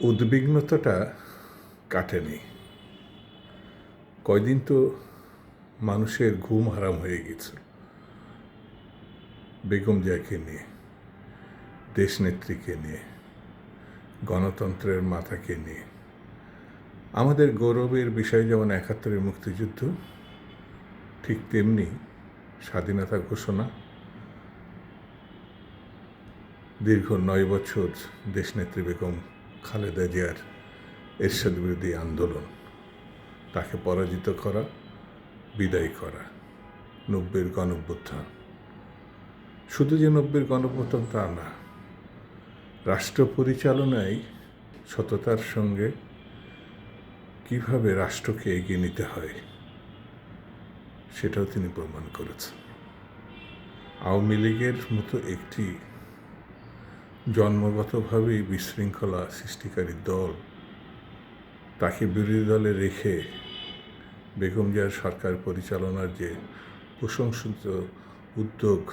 উদ্বিগ্নতাটা কাটেনি। কয়দিন তো মানুষের ঘুম হারাম হয়ে গেছে। বেগম জিয়াকে নিয়ে, দেশনেত্রীকে নিয়ে, গণতন্ত্রের মাথাকে নিয়ে। আমাদের গৌরবের বিষয় যেমন একাত্তরের মুক্তিযুদ্ধ, ঠিক তেমনি স্বাধীনতা ঘোষণা, দীর্ঘ নয় বছর দেশনেত্রী বেগম খালেদা জিয়ার এরশাদ বিরোধী আন্দোলন। তাকে পরাজিত করা, বিদায় করা নব্বের গণভ্যুত্থান শুধু যে নব্বের গণভ্যুত্থান তা না, রাষ্ট্র পরিচালনায় সততার সঙ্গে কীভাবে রাষ্ট্রকে এগিয়ে নিতে হয়, সেটাও তিনি প্রমাণ করেছেন। আওয়ামী লীগের মতো একটি জন্মগতভাবেই বিশৃঙ্খলা সৃষ্টিকারী দল তাকে বিরোধী দলে রেখে বেগম জিয়ার সরকার পরিচালনার যে প্রশংসিত উদ্যোগ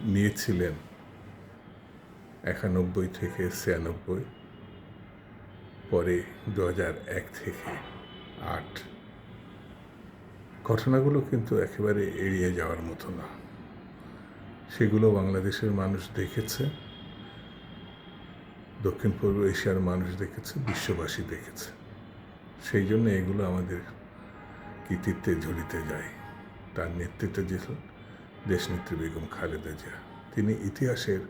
নিয়েছিলেন একানব্বই থেকে ছিয়ানব্বই, পরে দু এক থেকে আট, ঘটনাগুলো কিন্তু একেবারে এড়িয়ে যাওয়ার মতো না। সেগুলো বাংলাদেশের মানুষ দেখেছে, দক্ষিণ পূর্ব এশিয়ার মানুষ দেখেছে, বিশ্ববাসী দেখেছে। সেই জন্য এগুলো আমাদের কৃতিত্বে ঝুলিতে যায়। তার নেতৃত্বে যে দেশনেত্রী বেগম খালেদা জিয়া, তিনি ইতিহাসের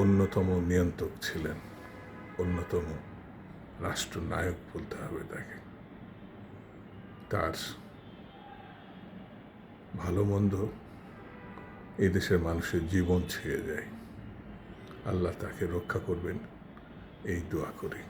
অন্যতম নিয়ন্ত্রক ছিলেন, অন্যতম রাষ্ট্রনায়ক বলতে হবে তাকে। তার ভালো মন্দ এই দেশের মানুষের জীবন ছেড়ে যায় আল্লাহ তাকে রক্ষা করবেন এই দোয়া করি।